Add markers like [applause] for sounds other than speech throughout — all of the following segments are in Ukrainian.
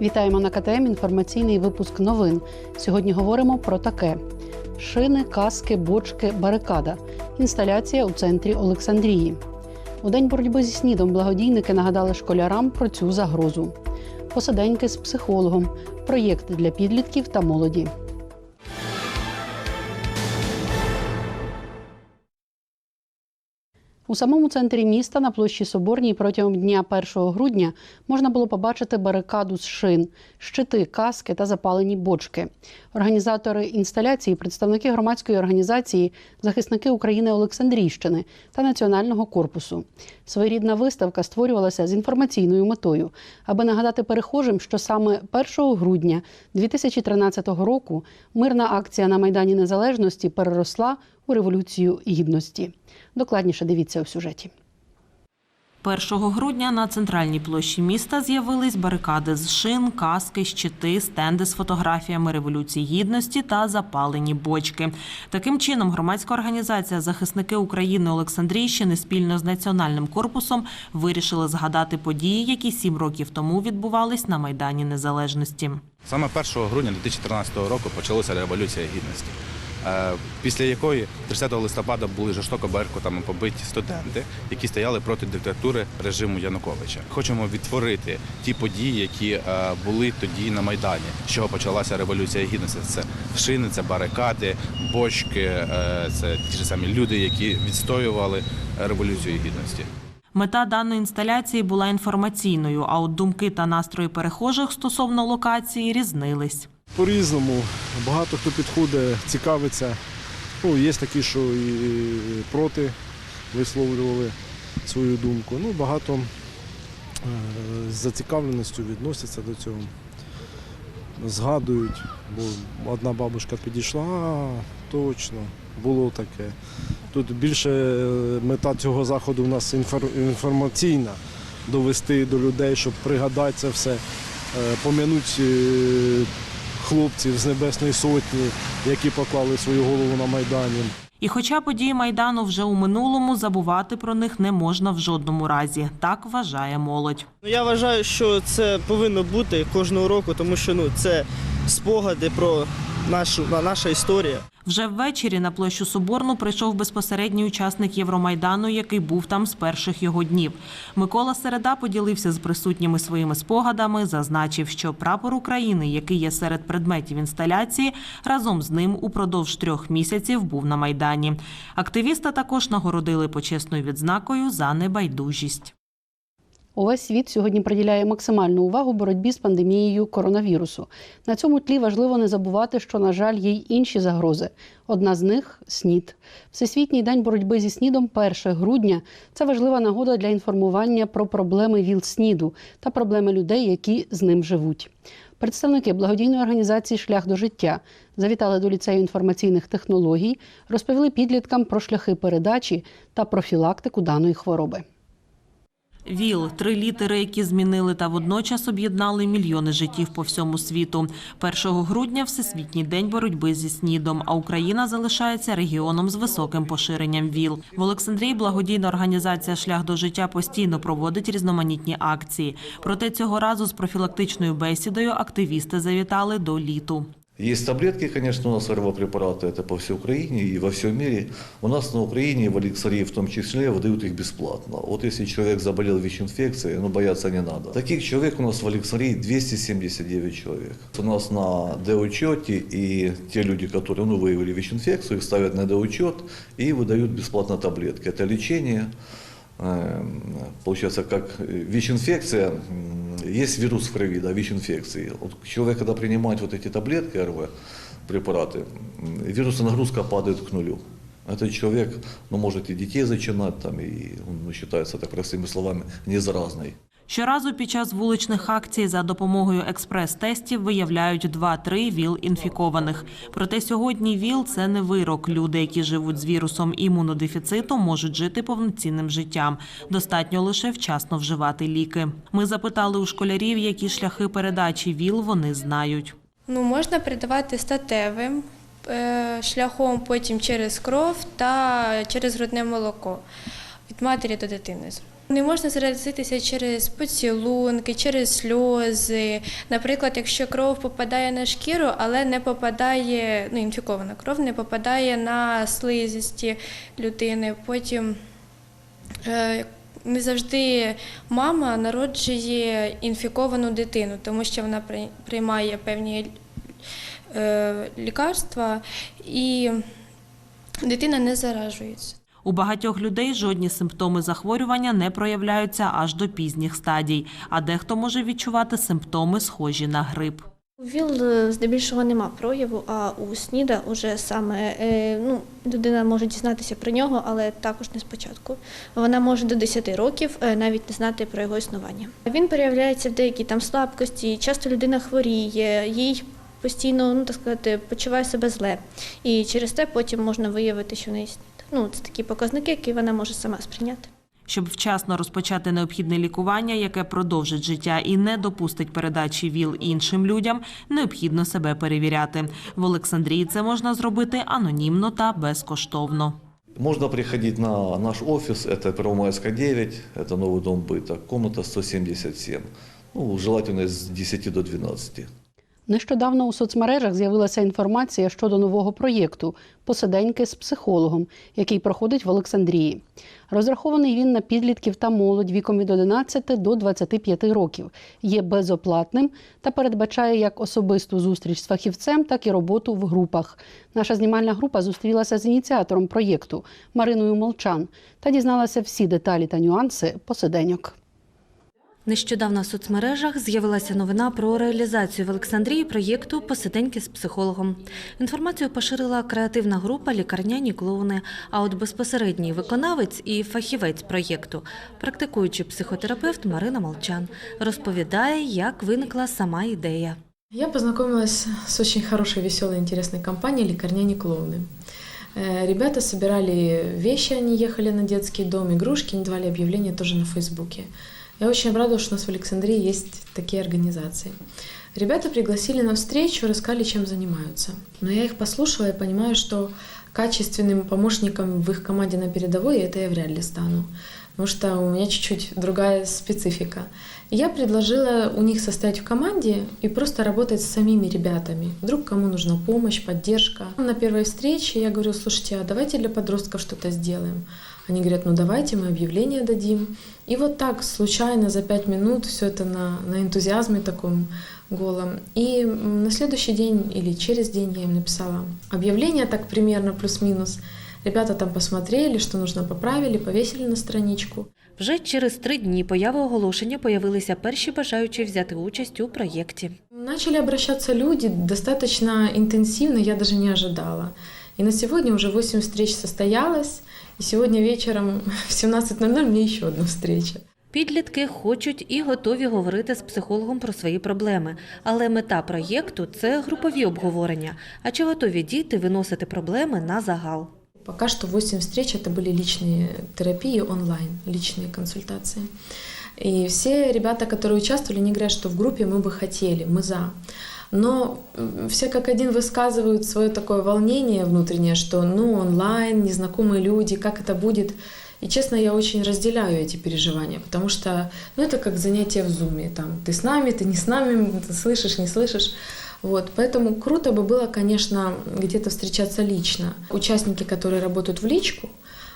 Вітаємо на КТМ. Інформаційний випуск новин. Сьогодні говоримо про таке: шини, каски, бочки, барикада. Інсталяція у центрі Олександрії. У день боротьби зі снідом благодійники нагадали школярам про цю загрозу. Посиденьки з психологом, проєкт для підлітків та молоді. У самому центрі міста на площі Соборній протягом дня 1 грудня можна було побачити барикаду з шин, щити, каски та запалені бочки. Організатори інсталяції, представники громадської організації, захисники України Олександрійщини та Національного корпусу. Своєрідна виставка створювалася з інформаційною метою, аби нагадати перехожим, що саме 1 грудня 2013 року мирна акція на Майдані Незалежності переросла у революцію гідності. Докладніше дивіться у сюжеті. 1 грудня на центральній площі міста з'явились барикади з шин, каски, щити, стенди з фотографіями Революції Гідності та запалені бочки. Таким чином, громадська організація Захисники України Олександрійщини спільно з національним корпусом вирішили згадати події, які сім років тому відбувались на Майдані Незалежності. Саме 1 грудня 2013 року почалася революція гідності, після якої 30 листопада були жорстоко беркутами побиті студенти, які стояли проти диктатури режиму Януковича. Хочемо відтворити ті події, які е, були тоді на майдані. З чого почалася революція гідності? Це шини, це барикади, бочки, е, це ті ж самі люди, які відстоювали революцію гідності. Мета даної інсталяції була інформаційною, а от думки та настрої перехожих стосовно локації різнились. По-різному. Багато хто підходить, цікавиться. Ну, є такі, що і проти висловлювали свою думку. Ну, багато е, з зацікавленістю відносяться до цього. Згадують, бо одна бабушка підійшла, а, точно, було таке. Тут більше е, мета цього заходу у нас інформаційна, довести до людей, щоб пригадати це все, е, пом'януть е, хлопців з Небесної Сотні, які поклали свою голову на Майдані. І хоча події Майдану вже у минулому, забувати про них не можна в жодному разі. Так вважає молодь. Ну, Я вважаю, що це повинно бути кожного року, тому що ну це спогади про нашу на- наша історія. Вже ввечері на площу Соборну прийшов безпосередній учасник Євромайдану, який був там з перших його днів. Микола Середа поділився з присутніми своїми спогадами, зазначив, що прапор України, який є серед предметів інсталяції, разом з ним упродовж трьох місяців був на майдані. Активіста також нагородили почесною відзнакою за небайдужість. Увесь світ сьогодні приділяє максимальну увагу боротьбі з пандемією коронавірусу. На цьому тлі важливо не забувати, що, на жаль, є й інші загрози. Одна з них СНІД. Всесвітній день боротьби зі СНІДом 1 грудня це важлива нагода для інформування про проблеми ВІЛ-СНІДу та проблеми людей, які з ним живуть. Представники благодійної організації Шлях до життя завітали до ліцею інформаційних технологій, розповіли підліткам про шляхи передачі та профілактику даної хвороби. ВІЛ три літери, які змінили та водночас об'єднали мільйони життів по всьому світу. 1 грудня всесвітній день боротьби зі снідом. А Україна залишається регіоном з високим поширенням ВІЛ. В Олександрії благодійна організація Шлях до життя постійно проводить різноманітні акції. Проте цього разу з профілактичною бесідою активісти завітали до літу. Есть таблетки, конечно, у нас РВ-препараты, это по всей Украине и во всем мире. У нас на Украине, в Алексарии в том числе, выдают их бесплатно. Вот если человек заболел ВИЧ-инфекцией, ну, бояться не надо. Таких человек у нас в Алексарии 279 человек. У нас на доучете и те люди, которые ну, выявили ВИЧ-инфекцию, их ставят на доучет и выдают бесплатно таблетки. Это лечение, э, получается, как ВИЧ-инфекция, м, есть вирус в крови, да, ВИЧ-инфекции. Вот человек, когда принимает вот эти таблетки РВ, препараты, м, вирусная нагрузка падает к нулю. Этот человек ну, может и детей зачинать, там, и он ну, считается, так простыми словами, незаразный. Щоразу під час вуличних акцій за допомогою експрес-тестів виявляють 2-3 ВІЛ-інфікованих. Проте сьогодні ВІЛ – це не вирок. Люди, які живуть з вірусом імунодефіциту, можуть жити повноцінним життям. Достатньо лише вчасно вживати ліки. Ми запитали у школярів, які шляхи передачі ВІЛ вони знають. Ну, можна передавати статевим е, шляхом, потім через кров та через грудне молоко від матері до дитини. Не можна заразитися через поцілунки, через сльози. Наприклад, якщо кров попадає на шкіру, але не попадає, ну, інфікована кров не попадає на слизисті людини. Потім е, не завжди мама народжує інфіковану дитину, тому що вона при- приймає певні е, лікарства і дитина не заражується. У багатьох людей жодні симптоми захворювання не проявляються аж до пізніх стадій, а дехто може відчувати симптоми, схожі на грип. У ВІЛ е, здебільшого нема прояву, а у СНІДа вже саме е, ну, людина може дізнатися про нього, але також не спочатку. Вона може до 10 років е, навіть не знати про його існування. Він проявляється в деякій там слабкості, часто людина хворіє, їй постійно, ну так сказати, почуває себе зле. І через те потім можна виявити, що в неї СНІД. Ну, це такі показники, які вона може сама сприйняти. Щоб вчасно розпочати необхідне лікування, яке продовжить життя і не допустить передачі ВІЛ іншим людям, необхідно себе перевіряти. В Олександрії це можна зробити анонімно та безкоштовно. Можно приходить на наш офис, это Первомайская 9, это новый дом быта, комната 177. Ну, желательно с 10 до 12. Нещодавно у соцмережах з'явилася інформація щодо нового проєкту Посиденьки з психологом, який проходить в Олександрії. Розрахований він на підлітків та молодь віком від 11 до 25 років, є безоплатним та передбачає як особисту зустріч з фахівцем, так і роботу в групах. Наша знімальна група зустрілася з ініціатором проєкту Мариною Молчан та дізналася всі деталі та нюанси посиденьок. Нещодавно в соцмережах з'явилася новина про реалізацію в Олександрії проєкту Посиденьки з психологом. Інформацію поширила креативна група Лікарняні клоуни. А от безпосередній виконавець і фахівець проєкту, практикуючий психотерапевт Марина Молчан, розповідає, як виникла сама ідея. Я познакомилась с очень хорошей, веселой, интересной компанией «Лекарняне клоуны». Э, Ребята собирали вещи, они ехали на детский дом, игрушки, они давали объявления тоже на Фейсбуке. Я очень рада, что у нас в Александрии есть такие организации. Ребята пригласили на встречу, рассказали, чем занимаются. Но я их послушала и понимаю, что качественным помощником в их команде на передовой это я вряд ли стану. Потому что у меня чуть-чуть другая специфика. Я предложила у них состоять в команде и просто работать с самими ребятами. Вдруг кому нужна помощь, поддержка. На первой встрече я говорю, слушайте, а давайте для подростков что-то сделаем. Они говорят, ну давайте мы объявление дадим. И вот так случайно за пять минут все это на, на энтузиазме таком голом. И на следующий день или через день я им написала объявление так примерно плюс-минус. Ребята там посмотрели, что нужно поправили, повесили на страничку. Вже через три дні появи оголошення появилися перші бажаючі взяти участь у проєкті. Начали обращаться люди достаточно интенсивно, я даже не ожидала. И на сегодня уже 8 встреч состоялось, и сегодня вечером [laughs] в 17.00 мне еще одна встреча. Підлітки хочуть і готові говорити з психологом про свої проблеми, але мета проєкту це групові обговорення. А чи готові діти виносити проблеми на загал? Пока что 8 встреч это были личные терапии онлайн, личные консультации. И все ребята, которые участвовали, они говорят, что в группе мы бы хотели, мы за. Но все как один высказывают свое такое волнение внутреннее, что ну онлайн, незнакомые люди, как это будет. И честно, я очень разделяю эти переживания, потому что ну, это как занятие в зуме. Там, ты с нами, ты не с нами, [laughs] ты слышишь, не слышишь. Вот, поэтому круто бы было, конечно, где-то встречаться лично. Участники, которые работают в личку,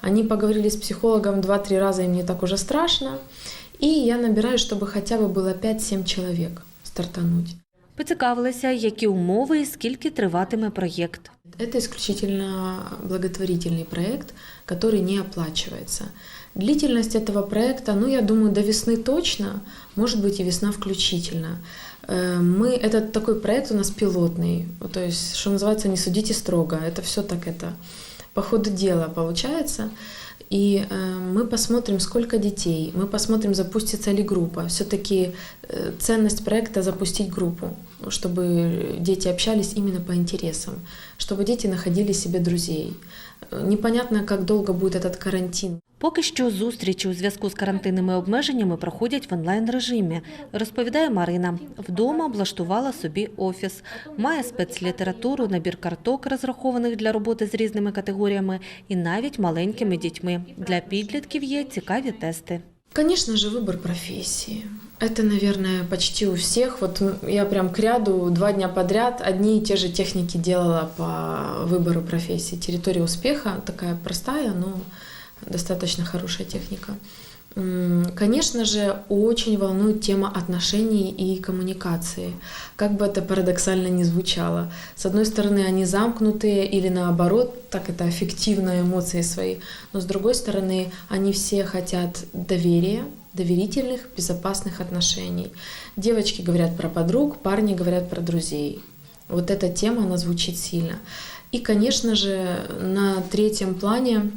они поговорили с психологом 2-3 раза, им не так уже страшно. И я набираю, чтобы хотя бы было 5-7 человек стартануть. Поцікавилися, які умови і скільки триватиме проєкт. Это исключительно благотворительный проект, который не оплачивается. Длительность этого проекта, ну, я думаю, до весны точно, может быть, и весна включительно. Э, Мы, этот такой проект у нас пилотный, то есть, что называется, не судите строго, это все так это по ходу дела получается. И э, мы посмотрим, сколько детей, мы посмотрим, запустится ли группа. Все-таки э, ценность проекта запустить группу, чтобы дети общались именно по интересам, чтобы дети находили себе друзей. Э, Непонятно, как долго будет этот карантин. Поки що зустрічі у зв'язку з карантинними обмеженнями проходять в онлайн режимі, розповідає Марина. Вдома облаштувала собі офіс, має спецлітературу, набір карток, розрахованих для роботи з різними категоріями, і навіть маленькими дітьми. Для підлітків є цікаві тести. Конечно же, выбор профессии. Это, наверное, почти у всех. Вот м, я прям к ряду два дня подряд одни и те же техники делала по выбору профессии. Территория успеха такая простая, но достаточно хорошая техника. Конечно же, очень волнует тема отношений и коммуникации. Как бы это парадоксально ни звучало. С одной стороны, они замкнутые или наоборот, так это аффективные эмоции свои. Но с другой стороны, они все хотят доверия, доверительных, безопасных отношений. Девочки говорят про подруг, парни говорят про друзей. Вот эта тема, она звучит сильно. И, конечно же, на третьем плане,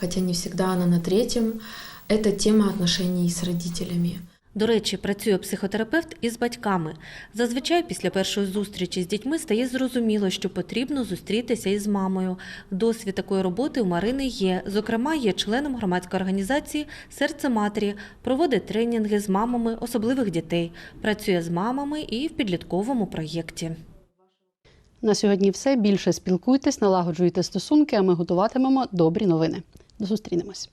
хотя не всегда она на третьем, это тема отношений с родителями. До речі, працює психотерапевт із батьками. Зазвичай після першої зустрічі з дітьми стає зрозуміло, що потрібно зустрітися із мамою. Досвід такої роботи у Марини є. Зокрема, є членом громадської організації Серце матері, проводить тренінги з мамами особливих дітей, працює з мамами і в підлітковому проєкті. На сьогодні все. Більше спілкуйтесь, налагоджуйте стосунки, а ми готуватимемо добрі новини. До зустрінемось.